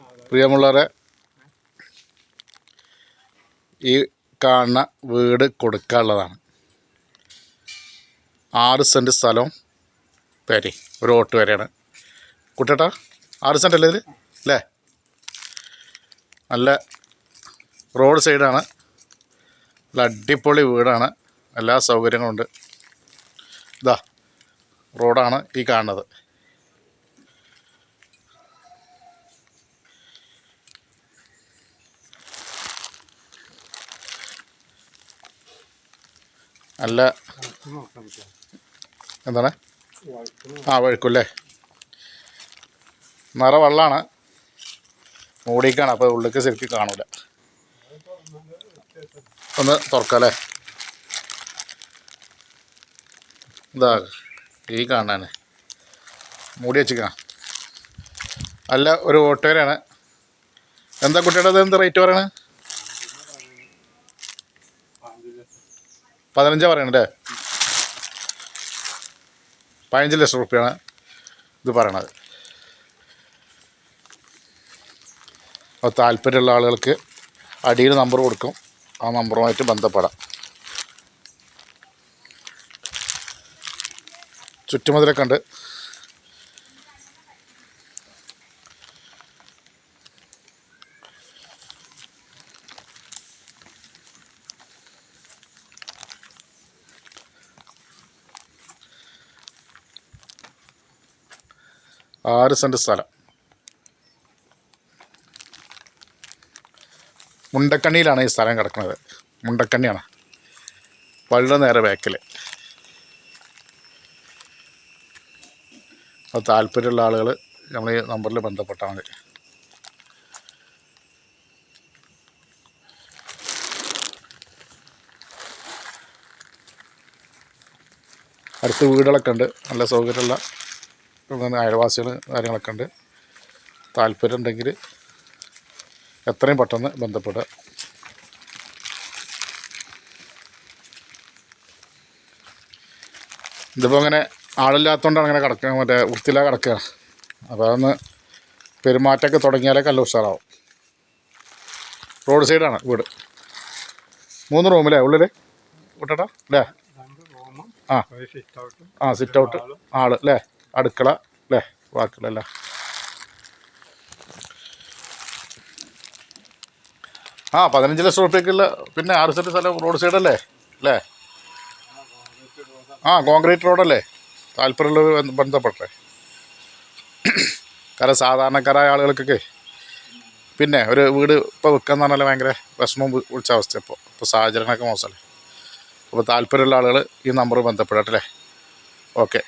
പ്രിയമുള്ളവരെ ഈ കാണുന്ന വീട് കൊടുക്കാനുള്ളതാണ്. ആറ് സെന്റ് സ്ഥലവും പേരെ ഒരു ഓട്ട് വരെയാണ് കുട്ടേട്ടാ ആറ് സെന്റ് അല്ലേ ഇതിൽ അല്ലേ? നല്ല റോഡ് സൈഡാണ്. നല്ല അടിപൊളി വീടാണ്. എല്ലാ സൗകര്യങ്ങളുണ്ട്. ഇതാ റോഡാണ് ഈ കാണുന്നത്. നല്ല എന്താണ്? ആ വഴുക്കുമല്ലേ നിറ വെള്ളമാണ് മൂടിക്കാണ് അപ്പോൾ ഉള്ളിലേക്ക് ശരിക്കും കാണൂല. ഒന്ന് തുറക്കാം ഇതാ ഈ കാണാന്. മൂടി വെച്ചിക്കാം. അല്ല ഒരു ഓട്ടോയിലാണ്. എന്താ കുട്ടിയുടെ എന്ത് റേറ്റ് പറയണേ? പതിനഞ്ചാ പറയണല്ലേ പതിനഞ്ച് ലക്ഷം റുപ്യാണ് ഇത് പറയണത്. അപ്പോൾ താല്പര്യമുള്ള ആളുകൾക്ക് അടിയിൽ നമ്പർ കൊടുക്കും. ആ നമ്പറുമായിട്ട് ബന്ധപ്പെടാം. ചുറ്റുമതിലൊക്കെ ഉണ്ട്. ആറ് സെന്റ് സ്ഥലം. മുണ്ടക്കണ്ണിയിലാണ് ഈ സ്ഥലം കിടക്കുന്നത്. മുണ്ടക്കണ്ണിയാണ്. വളരെ നേരെ ബാക്കിൽ അത് താല്പര്യമുള്ള ആളുകൾ നമ്മൾ ഈ നമ്പറിൽ ബന്ധപ്പെട്ടാൽ മതി. അടുത്ത് വീടുകളൊക്കെ ഉണ്ട്. നല്ല സൗകര്യമുള്ള പിന്നെ അയൽവാസികൾ കാര്യങ്ങളൊക്കെ ഉണ്ട്. താല്പര്യം ഉണ്ടെങ്കിൽ എത്രയും പെട്ടെന്ന് ബന്ധപ്പെടുക. ഇതിപ്പോൾ അങ്ങനെ ആളില്ലാത്തതുകൊണ്ടാണ് അങ്ങനെ കിടക്കുക മറ്റേ വൃത്തിയില കിടക്കുക അപ്പോൾ അതൊന്ന് പെരുമാറ്റമൊക്കെ തുടങ്ങിയാലേ കല്ല ഉഷാറാവും. റോഡ് സൈഡാണ് വീട്. മൂന്ന് റൂമില്ലേ ഉള്ളിൽ വിട്ടട്ടാ അല്ലേ? ആ. ആ സിറ്റ് ഔട്ട് ആൾ അല്ലേ? അടുക്കള അല്ലേ വാക്കുകളല്ല ആ പതിനഞ്ച് ലക്ഷം റുപ്യക്കുള്ള പിന്നെ ആറ് സെറ്റ് സ്ഥലം റോഡ് സൈഡ് അല്ലേ ആ കോൺക്രീറ്റ് റോഡല്ലേ താല്പര്യമുള്ളവർ ബന്ധ- ബന്ധപ്പെട്ടെ. കാരണം സാധാരണക്കാരായ ആളുകൾക്കൊക്കെ പിന്നെ ഒരു വീട് ഇപ്പോൾ എന്ന് പറഞ്ഞാൽ ഭയങ്കര വിഷമം വിളിച്ച അവസ്ഥ ഇപ്പോൾ ഇപ്പോൾ സാഹചര്യങ്ങളൊക്കെ മോശമല്ലേ അപ്പോൾ താല്പര്യമുള്ള ആളുകൾ ഈ നമ്പർ ബന്ധപ്പെടട്ടെ ഓക്കെ.